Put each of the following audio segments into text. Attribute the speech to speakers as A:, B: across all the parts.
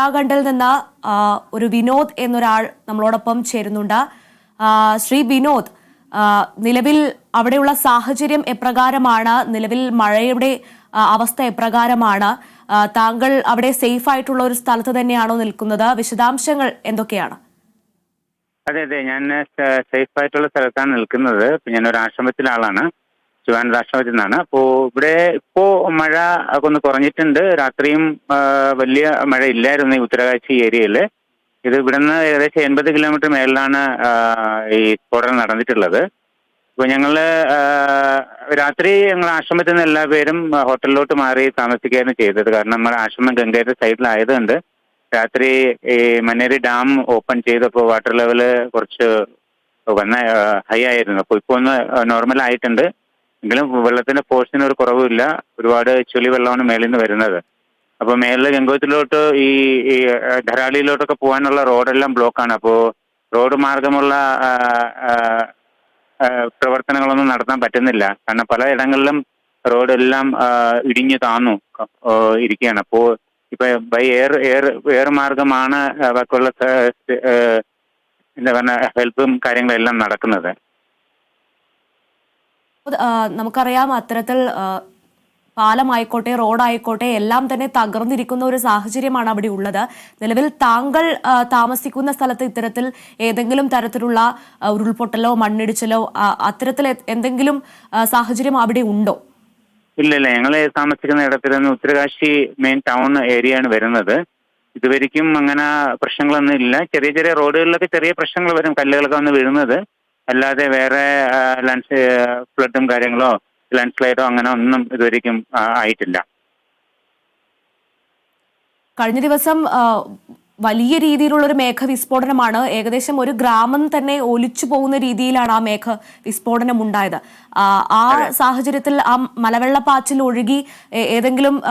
A: ഉത്തരാഖണ്ഡിൽ നിന്ന് ഒരു വിനോദ് എന്നൊരാൾ നമ്മളോടൊപ്പം ചേരുന്നുണ്ട്. ശ്രീ വിനോദ് നിലവിൽ അവിടെയുള്ള സാഹചര്യം എപ്രകാരമാണ്? നിലവിൽ മഴയുടെ അവസ്ഥ എപ്രകാരമാണ്? താങ്കൾ അവിടെ സേഫ് ആയിട്ടുള്ള ഒരു സ്ഥലത്ത് തന്നെയാണോ നിൽക്കുന്നത്? വിശദാംശങ്ങൾ എന്തൊക്കെയാണ്?
B: അതെ അതെ. ഞാൻ സേഫ് ആയിട്ടുള്ള സ്ഥലത്താണ് നിൽക്കുന്നത്. ഞാൻ ഒരു ആശ്രമത്തിലെ ആളാണ്. ശിവാനന്ദ രാഷ്ട്രപതി നിന്നാണ് അപ്പോ ഇവിടെ ഇപ്പോ മഴ ഒന്ന് കുറഞ്ഞിട്ടുണ്ട്. രാത്രിയും വലിയ മഴ ഇല്ലായിരുന്നു ഈ ഉത്തരകാശി ഏരിയയിൽ ഇത് ഇവിടുന്ന് ഏകദേശം എൺപത് കിലോമീറ്റർ മേളിലാണ് ഈ സ്ഫോടനം നടന്നിട്ടുള്ളത്. അപ്പോൾ ഞങ്ങൾ രാത്രി ഞങ്ങൾ ആശ്രമത്തിൽ നിന്ന് എല്ലാവരും ഹോട്ടലിലോട്ട് മാറി താമസിക്കുകയായിരുന്നു ചെയ്തത്. കാരണം നമ്മുടെ ആശ്രമം ഗംഗയുടെ സൈഡിലായതുകൊണ്ട് രാത്രി ഈ മന്നേരി ഡാം ഓപ്പൺ ചെയ്തപ്പോൾ വാട്ടർ ലെവൽ കുറച്ച് വന്ന ഹൈ ആയിരുന്നു. അപ്പോൾ ഇപ്പോൾ ഒന്ന് നോർമൽ ആയിട്ടുണ്ട് എങ്കിലും വെള്ളത്തിന്റെ ഫോഴ്സിന് ഒരു കുറവുമില്ല. ഒരുപാട് ചുളി വെള്ളമാണ് മേളിൽ നിന്ന് വരുന്നത്. അപ്പോൾ മേളിലെ ഗംഗോത്തിലോട്ട് ഈ ധരാളിയിലോട്ടൊക്കെ പോകാനുള്ള റോഡെല്ലാം ബ്ലോക്കാണ് അപ്പോൾ റോഡ് മാർഗമുള്ള പ്രവർത്തനങ്ങളൊന്നും നടത്താൻ പറ്റുന്നില്ല. കാരണം പല ഇടങ്ങളിലും റോഡെല്ലാം ഇടിഞ്ഞു താന്നു ഇരിക്കുകയാണ്. അപ്പോൾ ഇപ്പൊ ബൈ എയർ എയർ എയർ മാർഗമാണ് ബാക്കിയുള്ള എന്താ പറഞ്ഞ ഹെൽപ്പും കാര്യങ്ങളെല്ലാം നടക്കുന്നത്.
A: നമുക്കറിയാം അത്തരത്തിൽ പാലമായിക്കോട്ടെ റോഡായിക്കോട്ടെ എല്ലാം തന്നെ തകർന്നിരിക്കുന്ന ഒരു സാഹചര്യമാണ് അവിടെ ഉള്ളത്. നിലവിൽ താങ്കൾ താമസിക്കുന്ന സ്ഥലത്ത് ഇത്തരത്തിൽ ഏതെങ്കിലും തരത്തിലുള്ള ഉരുൾപൊട്ടലോ മണ്ണിടിച്ചിലോ അത്തരത്തിൽ എന്തെങ്കിലും സാഹചര്യം അവിടെ ഉണ്ടോ?
B: ഇല്ല ഇല്ല. ഞങ്ങൾ താമസിക്കുന്ന ഇടത്തിൽ നിന്ന് ഉത്തരകാശി മെയിൻ ടൗൺ ഏരിയ ആണ് വരുന്നത്. ഇതുവരെയ്ക്കും അങ്ങനെ പ്രശ്നങ്ങളൊന്നും ഇല്ല. ചെറിയ ചെറിയ റോഡുകളിലൊക്കെ ചെറിയ പ്രശ്നങ്ങൾ വരും കല്ലുകളൊക്കെ വന്ന് വീഴുന്നത്. അല്ലാതെ വേറെ ലാൻഡ് ഫ്ലഡും കാര്യങ്ങളോ ലാൻഡ് സ്ലൈഡോ അങ്ങനെ ഒന്നും ഇതുവരെയും ആയിട്ടില്ല.
A: കഴിഞ്ഞ ദിവസം വലിയ രീതിയിലുള്ള ഒരു മേഘ വിസ്ഫോടനമാണ്. ഏകദേശം ഒരു ഗ്രാമം തന്നെ ഒലിച്ചു പോകുന്ന രീതിയിലാണ് ആ മേഘ വിസ്ഫോടനം ഉണ്ടായത്. ആ, സാഹചര്യത്തിൽ ആ മലവെള്ളപ്പാച്ചിൽ ഒഴുകി ഏതെങ്കിലും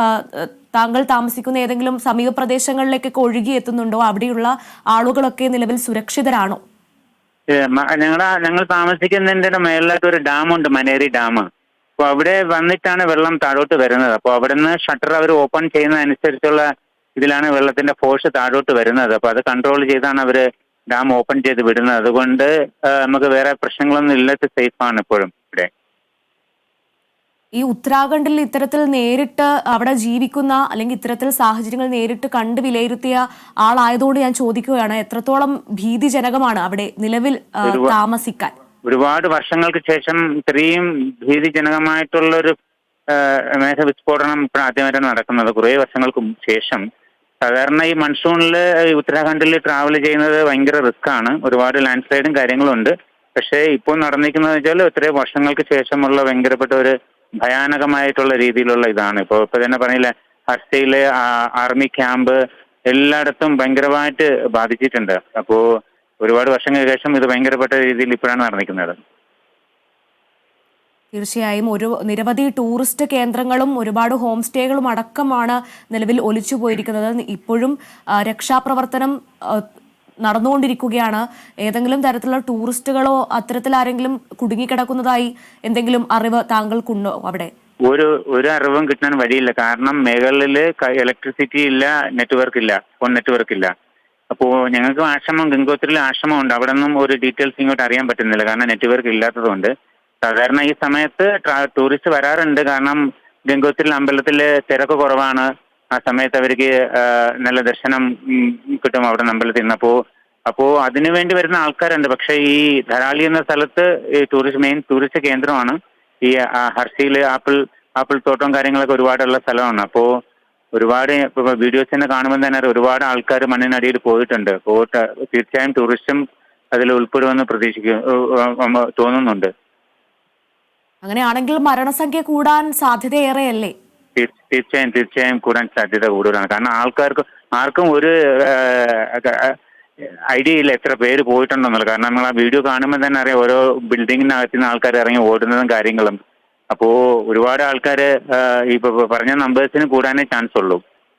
A: താങ്കൾ താമസിക്കുന്ന ഏതെങ്കിലും സമീപ പ്രദേശങ്ങളിലേക്കൊക്കെ ഒഴുകി എത്തുന്നുണ്ടോ? അവിടെയുള്ള ആളുകളൊക്കെ നിലവിൽ സുരക്ഷിതരാണോ?
B: ഞങ്ങളുടെ ഞങ്ങൾ താമസിക്കുന്നതിന്റെ മേളിലായിട്ട് ഒരു ഡാമുണ്ട് മനേരി ഡാം. അപ്പോൾ അവിടെ വന്നിട്ടാണ് വെള്ളം താഴോട്ട് വരുന്നത്. അപ്പോൾ അവിടെ നിന്ന് ഷട്ടർ അവർ ഓപ്പൺ ചെയ്യുന്നതനുസരിച്ചുള്ള ഇതിലാണ് വെള്ളത്തിന്റെ ഫോഴ്സ് താഴോട്ട് വരുന്നത്. അപ്പോൾ അത് കൺട്രോൾ ചെയ്താണ് അവർ ഡാം ഓപ്പൺ ചെയ്ത് വിടുന്നത്. അതുകൊണ്ട് നമുക്ക് വേറെ പ്രശ്നങ്ങളൊന്നും ഇല്ലാത്ത സേഫാണ് ഇപ്പോഴും ഇവിടെ.
A: ഈ ഉത്തരാഖണ്ഡിൽ ഇത്തരത്തിൽ നേരിട്ട് അവിടെ ജീവിക്കുന്ന അല്ലെങ്കിൽ ഇത്തരത്തിൽ സാഹചര്യങ്ങൾ നേരിട്ട് കണ്ട് വിലയിരുത്തിയ ആളായതുകൊണ്ട് ഞാൻ ചോദിക്കുകയാണ് എത്രത്തോളം ഭീതിജനകമാണ് അവിടെ നിലവിൽ താമസിക്കാൻ?
B: ഒരുപാട് വർഷങ്ങൾക്ക് ശേഷം ഇത്രയും ഭീതിജനകമായിട്ടുള്ളൊരു മേഘ വിസ്ഫോടനം ഇപ്പോൾ ആദ്യമായിട്ടാണ് നടക്കുന്നത് കുറേ വർഷങ്ങൾക്ക് ശേഷം. സാധാരണ ഈ മൺസൂണിൽ ഉത്തരാഖണ്ഡിൽ ട്രാവൽ ചെയ്യുന്നത് ഭയങ്കര റിസ്ക് ആണ്. ഒരുപാട് ലാൻഡ് സ്ലൈഡും കാര്യങ്ങളും ഉണ്ട്. പക്ഷേ ഇപ്പോൾ നടന്നിരിക്കുന്നത് വെച്ചാൽ ഇത്രയും വർഷങ്ങൾക്ക് ശേഷമുള്ള ഭയങ്കരപ്പെട്ട ഒരു ഭയാനകമായിട്ടുള്ള രീതിയിലുള്ള ഇതാണ്. ഇപ്പോൾ ഇപ്പൊ തന്നെ പറഞ്ഞില്ലേ ഹർസയിലെ ആർമി ക്യാമ്പ് എല്ലായിടത്തും ഭയങ്കരമായിട്ട് ബാധിച്ചിട്ടുണ്ട്. അപ്പോ ഒരുപാട് വർഷങ്ങൾക്ക് ശേഷം ഇത് ഭയങ്കരപ്പെട്ട രീതിയിൽ ഇപ്പോഴാണ് നടന്നിരിക്കുന്നത്.
A: തീർച്ചയായും ഒരു നിരവധി ടൂറിസ്റ്റ് കേന്ദ്രങ്ങളും ഒരുപാട് ഹോം സ്റ്റേകളും അടക്കമാണ് നിലവിൽ ഒലിച്ചു പോയിരിക്കുന്നത് ഇപ്പോഴും രക്ഷാപ്രവർത്തനം നടന്നുകൊണ്ടിരിക്കുകയാണ്. ഏതെങ്കിലും തരത്തിലുള്ള ടൂറിസ്റ്റുകളോ അത്തരത്തിൽ ആരെങ്കിലും കുടുങ്ങിക്കിടക്കുന്നതായി എന്തെങ്കിലും അറിവ് താങ്കൾക്കുണ്ടോ അവിടെ?
B: ഒരു ഒരു അറിവും കിട്ടാൻ വഴിയില്ല. കാരണം മേഖലയിൽ ഇലക്ട്രിസിറ്റി ഇല്ല നെറ്റ്വർക്ക് ഇല്ല ഫോൺ നെറ്റ്വർക്ക് ഇല്ല. അപ്പോ ഞങ്ങൾക്ക് ആശ്രമം ഗംഗോത്രിയിൽ ആശ്രമം ഉണ്ട് അവിടെ നിന്നും ഒരു ഡീറ്റെയിൽസ് ഇങ്ങോട്ട് അറിയാൻ പറ്റുന്നില്ല. കാരണം നെറ്റ്വർക്ക് ഇല്ലാത്തതുകൊണ്ട്. സാധാരണ ഈ സമയത്ത് ടൂറിസ്റ്റ് വരാറുണ്ട്. കാരണം ഗംഗോത്രിയിൽ അമ്പലത്തിൽ തിരക്ക് കുറവാണ്. ആ സമയത്ത് അവർക്ക് നല്ല ദർശനം കിട്ടും അവിടെ അമ്പലത്തിൽ നിന്ന് അപ്പോൾ അതിനു വേണ്ടി വരുന്ന ആൾക്കാരുണ്ട്. പക്ഷേ ഈ ധരാളി എന്ന സ്ഥലത്ത് ഈ ടൂറിസ്റ്റ് മെയിൻ ടൂറിസ്റ്റ് കേന്ദ്രമാണ്. ഈ ഹർഷിയിൽ ആപ്പിൾ ആപ്പിൾ തോട്ടവും കാര്യങ്ങളൊക്കെ ഒരുപാടുള്ള സ്ഥലമാണ്. അപ്പോ ഒരുപാട് വീഡിയോസ് തന്നെ കാണുമ്പോൾ തന്നെ ഒരുപാട് ആൾക്കാർ മണ്ണിനടിയിൽ പോയിട്ടുണ്ട്. പോയിട്ട് തീർച്ചയായും ടൂറിസ്റ്റും അതിൽ ഉൾപ്പെടുമെന്ന് പ്രതീക്ഷിക്കും തോന്നുന്നുണ്ട്.
A: അങ്ങനെയാണെങ്കിൽ മരണസംഖ്യ കൂടാൻ സാധ്യതയേറെയല്ലേ?
B: തീർച്ചയായും തീർച്ചയായും കൂടാൻ സാധ്യത കൂടുതലാണ്. കാരണം ആൾക്കാർക്ക് ആർക്കും ഒരു ഐഡിയ ഇല്ല എത്ര പേര് പോയിട്ടുണ്ടെന്നുള്ളത്. കാരണം നമ്മൾ ആ വീഡിയോ കാണുമ്പോൾ തന്നെ അറിയാം ഓരോ ബിൽഡിങ്ങിനകത്ത് നിന്ന് ആൾക്കാർ ഇറങ്ങി ഓടുന്നതും കാര്യങ്ങളും. അപ്പോൾ ഒരുപാട് ആൾക്കാർ ഈ ഇപ്പൊ പറഞ്ഞ നമ്പേഴ്സിന് കൂടാനേ ചാൻസ് ഉള്ളൂ.